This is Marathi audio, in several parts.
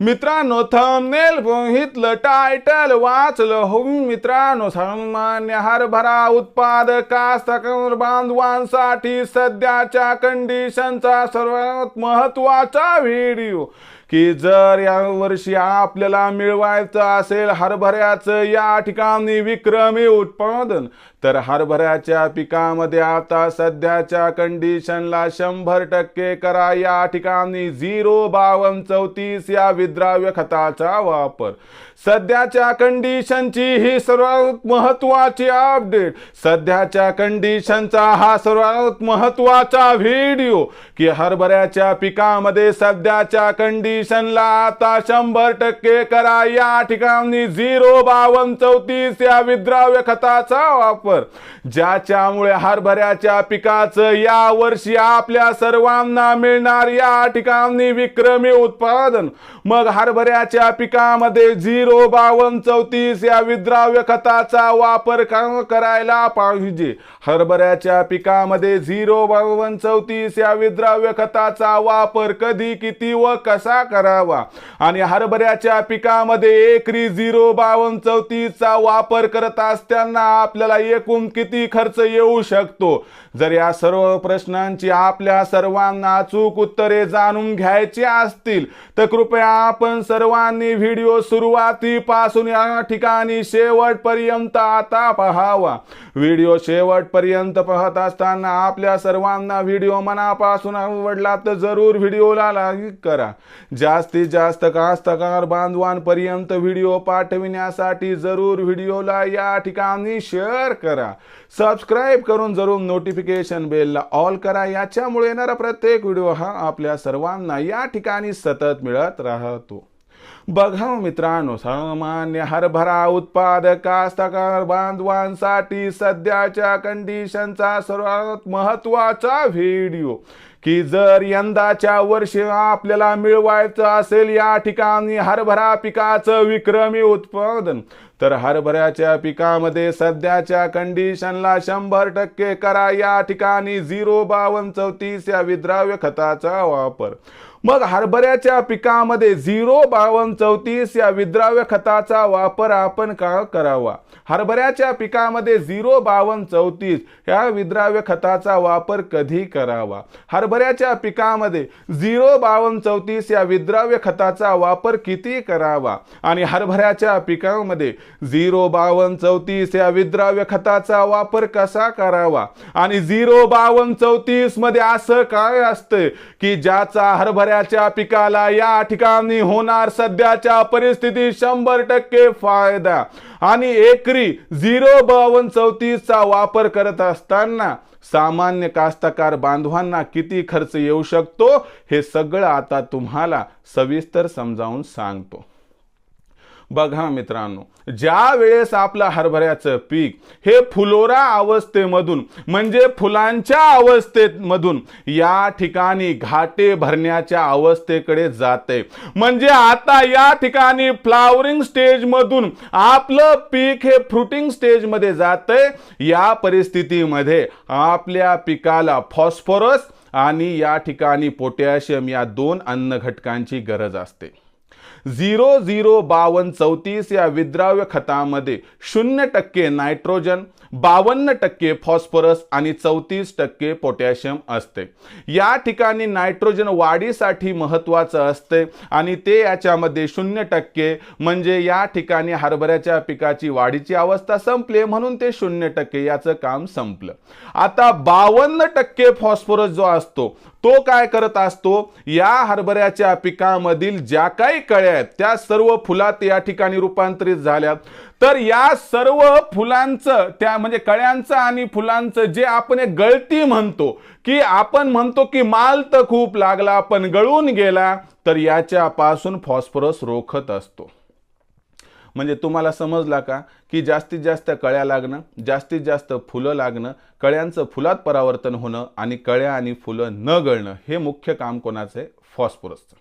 मित्रांनो थंबनेल बघितलं टायटल वाचलं हो मित्रांनो सामान्य हरभरा उत्पादक बांधवांसाठी सध्याच्या कंडिशनचा सर्वात महत्त्वाचा व्हिडिओ की जर या वर्षी आपल्याला मिळवायचं असेल हरभऱ्याचं या ठिकाणी विक्रमी उत्पादन तर हरभऱ्याच्या पिकामध्ये आता सध्याच्या कंडिशनला शंभर टक्के करा. या ठिकाणी झिरो बावन्न चौतीस या विद्राव्य खताचा वापर. सध्याच्या कंडिशनची ही सर्वात महत्वाची अपडेट सध्याच्या कंडिशनचा हा सर्वात महत्त्वाचा व्हिडिओ की हरभऱ्याच्या पिकामध्ये सध्याच्या कंडिशनला आता शंभर टक्के करा. या ठिकाणी झिरो बावन्न चौतीस या विद्राव्य खताचा वापर. ज्याच्यामुळे हरभऱ्याच्या पिकाचं या वर्षी आपल्या सर्वांना मिळणार या ठिकाणी विक्रमी उत्पादन. मग हरभऱ्याच्या पिकामध्ये झिरो बावन्न चौतीस या विद्राव्य खताचा वापर करायला पाहिजे? हरभऱ्याच्या पिकामध्ये झिरो बावन्न चौतीस या विद्राव्य खताचा वापर कधी किती व कसा करावा? आणि हरभऱ्याच्या पिकामध्ये एकरी झिरो बावन्न चौतीसचा वापर करत असताना आपल्याला एकूण किती खर्च येऊ शकतो? जर या सर्व प्रश्नांची आपल्या सर्वांना अचूक उत्तरे जाणून घ्यायची असतील तर कृपया आपण सर्वांनी व्हिडिओ सुरुवातीपासून या ठिकाणी शेवटपर्यंत आता पहावा. व्हिडिओ शेवटपर्यंत पाहत असताना आपल्या सर्वांना व्हिडिओ मनापासून आवडला तर जरूर व्हिडिओला लाईक करा. जास्तीत जास्त कास्तकार बांधवांपर्यंत व्हिडिओ पाठविण्यासाठी जरूर व्हिडिओला या ठिकाणी शेअर करा. सबस्क्राईब करून जरूर नोटिफिकेशन बेलला ऑल करा. याच्यामुळे येणारा प्रत्येक व्हिडिओ हा आपल्या सर्वांना या ठिकाणी सतत मिळत जातो बघा मित्रांनो सामान्य हरभरा उत्पादक कास्तकार बांधवांसाठी सध्याच्या कंडिशनचा सर्वात महत्त्वाचा व्हिडिओ की जर यंदाच्या वर्षी आपल्याला मिळवायचं असेल या ठिकाणी हरभरा पिकाचं विक्रमी उत्पादन तर हरभऱ्याच्या पिकामध्ये सध्याच्या कंडिशनला शंभर टक्के करा. या ठिकाणी झिरो बावन्न चौतीस या विद्राव्य खताचा वापर. मग हरभऱ्याच्या पिकामध्ये झिरो बावन्न चौतीस या विद्राव्य खताचा वापर आपण का करावा? हरभऱ्याच्या पिकामध्ये झिरो बावन्न चौतीस या विद्राव्य खताचा वापर कधी करावा? हरभऱ्याच्या पिकामध्ये झिरो बावन्न चौतीस या विद्राव्य खताचा वापर किती करावा? आणि हरभऱ्याच्या पिकामध्ये झिरो बावन्न चौतीस या विद्राव्य खताचा वापर कसा करावा? आणि झिरो बावन्न चौतीसमध्ये असं काय असतं की ज्याचा हरभऱ्याच्या पिकाला या ठिकाणी होणार सध्याच्या परिस्थितीत शंभर टक्के फायदा. आणि एकरी झिरो बावन्न चौतीसचा वापर करत असताना सामान्य कास्तकार बांधवांना किती खर्च येऊ शकतो? हे सगळं आता तुम्हाला सविस्तर समजावून सांगतो. बघा मित्रांनो ज्या वेळेस आपलं हरभऱ्याचं पीक हे फुलोरा अवस्थेमधून म्हणजे फुलांच्या अवस्थेमधून या ठिकाणी घाटे भरण्याच्या अवस्थेकडे जाते. म्हणजे आता या ठिकाणी फ्लावरिंग स्टेजमधून आपलं पीक हे फ्रुटिंग स्टेजमध्ये जातंय या परिस्थितीमध्ये आपल्या पिकाला फॉस्फरस आणि या ठिकाणी पोटॅशियम या दोन अन्न घटकांची गरज असते. झिरो झिरो बावन्न चौतीस या विद्राव्य खतामध्ये शून्य टक्के नायट्रोजन बावन्न टक्के फॉस्फरस आणि चौतीस टक्के पोटॅशियम असते. या ठिकाणी नायट्रोजन वाढीसाठी महत्त्वाचं असते आणि ते याच्यामध्ये शून्य टक्के म्हणजे या ठिकाणी हरभऱ्याच्या पिकाची वाढीची अवस्था संपली म्हणून ते शून्य टक्के याचं काम संपलं. आता बावन्न टक्के फॉस्फरस जो असतो तो काय करत असतो? या हरभऱ्याच्या पिकामधील ज्या काही कळ्या आहेत. त्या सर्व फुलात या ठिकाणी रूपांतरित झाल्या. तर या सर्व फुलांचं त्या म्हणजे कळ्यांचं आणि फुलांचं जे आपण एक गळती म्हणतो की आपण म्हणतो की माल तर खूप लागला पण गळून गेला तर याच्यापासून फॉस्फरस रोखत असतो. म्हणजे तुम्हाला समजला का? की जास्तीत जास्त कळ्या लागणं जास्तीत जास्त फुलं लागणं कळ्यांचं फुलात परावर्तन होणं आणि कळ्या आणि फुलं न गळणं हे मुख्य काम कोणाचं आहे? फॉस्फोरसचं.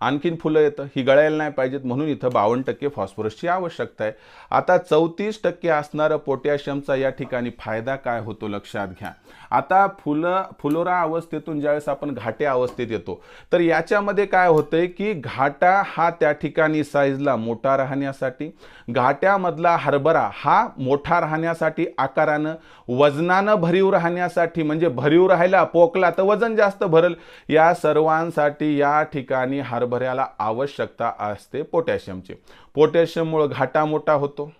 आणखीन फुलं येतं. ही गळायला नाही पाहिजेत म्हणून इथं बावन्न टक्के फॉस्फरसची आवश्यकता आहे. आता चौतीस टक्के असणारं पोटॅशियमचा या ठिकाणी फायदा काय होतो लक्षात घ्या. आता फुलं फुलोरा अवस्थेतून ज्यावेळेस आपण घाटे अवस्थेत येतो तर याच्यामध्ये काय होतंय की घाटा हा त्या ठिकाणी साईजला मोठा राहण्यासाठी घाट्यामधला हरभरा हा मोठा राहण्यासाठी आकारानं वजनानं भरीव राहण्यासाठी म्हणजे भरीव राहायला पोकला तर वजन जास्त भरल. या सर्वांसाठी या ठिकाणी हरभऱ्याला आवश्यकता असते पोटॅशियमची. पोटॅशियममुळं घाटा मोठा होतो.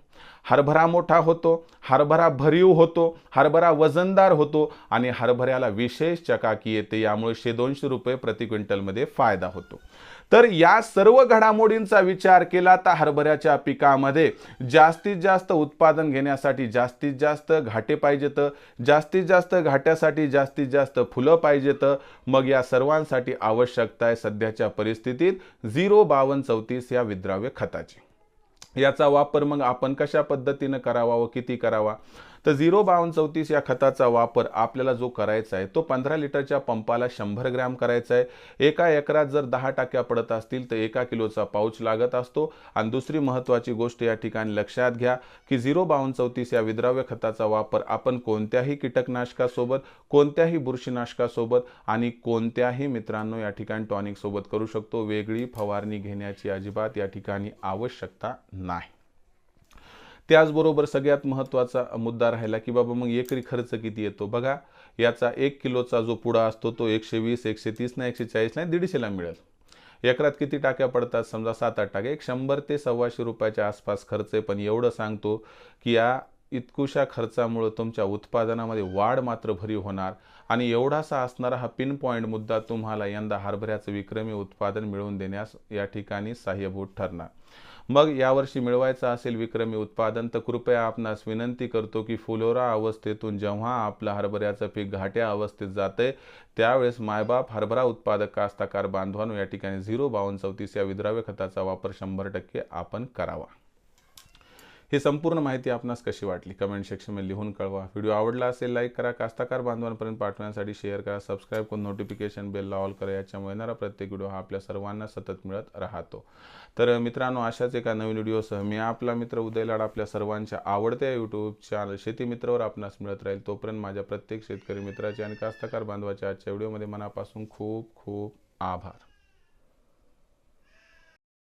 हरभरा मोठा होतो हरभरा भरीव होतो हरभरा वजनदार होतो आणि हरभऱ्याला विशेष चकाकी येते. यामुळे शे दोनशे रुपये प्रति क्विंटलमध्ये फायदा होतो. तर या सर्व घडामोडींचा विचार केला तर हरभऱ्याच्या पिकामध्ये जास्तीत जास्त उत्पादन घेण्यासाठी जास्तीत जास्त घाटे पाहिजेत जास्तीत जास्त घाट्यासाठी जास्तीत जास्त फुलं पाहिजेत. मग या सर्वांसाठी आवश्यकता आहे सध्याच्या परिस्थितीत झिरो बावन्न चौतीस या विद्राव्य खताची. याचा वापर मग आपण कशा पद्धतीनं करावा व किती करावा? तर झिरो बावन्न चौतीस या खताचा वापर आपल्याला जो करायचा आहे तो पंधरा लिटरच्या पंपाला शंभर ग्रॅम करायचा आहे. एका एकरात जर दहा टाक्या पडत असतील तर एका किलोचा पाऊच लागत असतो. आणि दुसरी महत्त्वाची गोष्ट या ठिकाणी लक्षात घ्या की झिरो बावन्न चौतीस या विद्राव्य खताचा वापर आपण कोणत्याही कीटकनाशकासोबत कोणत्याही बुरशीनाशकासोबत आणि कोणत्याही मित्रांनो या ठिकाणी टॉनिकसोबत करू शकतो. वेगळी फवारणी घेण्याची अजिबात या ठिकाणी आवश्यकता नाही. त्याचबरोबर सगळ्यात महत्त्वाचा मुद्दा राहिला की बाबा मग एकरी खर्च किती येतो? बघा याचा एक किलोचा जो पुडा असतो तो एकशे वीस एकशे तीस ना एकशे चाळीस नाही दीडशेला मिळेल. एकरात किती टाक्या पडतात समजा सात आठ टाक्या? एक शंभर ते सव्वाशे रुपयाच्या आसपास खर्च आहे. पण एवढं सांगतो की या इतकुशा खर्चामुळं तुमच्या उत्पादनामध्ये वाढ मात्र भरीव होणार. आणि एवढासा असणारा हा पिन पॉईंट मुद्दा तुम्हाला यंदा हरभऱ्याचं विक्रमी उत्पादन मिळवून देण्यास या ठिकाणी सहाय्यभूत ठरणार. मग यावर्षी मिळवायचं असेल विक्रमी उत्पादन तर कृपया आपणास विनंती करतो की फुलोरा अवस्थेतून जेव्हा आपलं हरभऱ्याचं पीक घाट्या अवस्थेत जाते त्यावेळेस मायबाप हरभरा उत्पादक कास्ताकार बांधवांनो या ठिकाणी झिरो बावन्न चौतीस या विद्राव्य खताचा वापर शंभर टक्के आपण करावा. ही संपूर्ण माहिती आपणास कशी वाटली? कमेंट सेक्शनमध्ये लिहून कळवा. व्हिडिओ आवडला असेल लाईक करा. कास्ताकार बांधवांपर्यंत पाठवण्यासाठी शेअर करा. सबस्क्राईब करून नोटिफिकेशन बेलला ऑल करा. याच्यामुळे येणारा प्रत्येक व्हिडिओ हा आपल्या सर्वांना सतत मिळत राहतो. तर मित्रांनो अशाच एका नवीन व्हिडिओसह मी आपला मित्र उदय लाड आपल्या सर्वांच्या आवडत्या यूट्यूब चॅनल शेती मित्रावर आपणास मिळत राहील. तोपर्यंत माझ्या प्रत्येक शेतकरी मित्राचे आणि कास्तकार बांधवाच्या आजच्या व्हिडिओमध्ये मनापासून खूप खूप आभार.